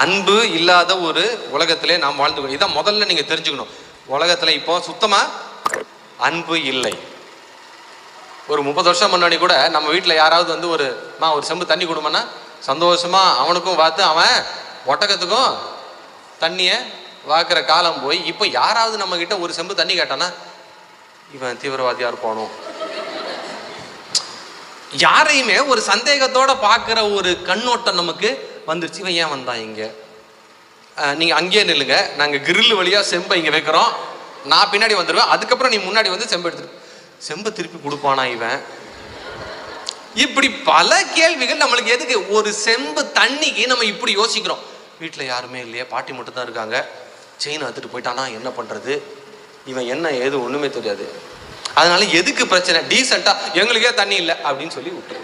அன்பு இல்லாத ஒரு உலகத்திலே நாம் வாழ்ந்து இதான் முதல்ல நீங்க தெரிஞ்சுக்கணும். உலகத்துல இப்போ சுத்தமா அன்பு இல்லை. ஒரு முப்பது வருஷம் முன்னாடி கூட நம்ம வீட்டில் யாராவது வந்து ஒரு மா ஒரு செம்பு தண்ணி கொடுமன்னா சந்தோஷமா அவனுக்கும் பார்த்து அவன் ஒட்டகத்துக்கும் தண்ணியை வாக்குற காலம் போய் இப்போ யாராவது நம்ம கிட்ட ஒரு செம்பு தண்ணி கேட்டானா இவன் தீவிரவாதியாக இருப்பானோ? யாரையுமே ஒரு சந்தேகத்தோட பார்க்குற ஒரு கண்ணோட்டம் நமக்கு வந்துருச்சு. இவன் ஏன் வந்தான் இங்கே? நீங்கள் அங்கேயே நில்லுங்க. நாங்கள் கிரில் வழியாக செம்பை இங்கே வைக்கிறோம். நான் பின்னாடி வந்துடுவேன் அதுக்கப்புறம் நீ முன்னாடி வந்து செம்பு எடுத்துட்டு செம்பை திருப்பி கொடுப்பானா இவன்? இப்படி பல கேள்விகள் நம்மளுக்கு எதுக்கு? ஒரு செம்பு தண்ணிக்கு நம்ம இப்படி யோசிக்கிறோம். வீட்டில் யாருமே இல்லையா. பாட்டி மட்டும் தான் இருக்காங்க. செயின் எடுத்துட்டு போயிட்டானா. என்ன பண்ணுறது இவன் என்ன ஏது ஒன்றுமே தெரியாது. அதனால எதுக்கு பிரச்சனை? டீசெண்டாக எங்களுக்கே தண்ணி இல்லை அப்படின்னு சொல்லி விட்டுரு.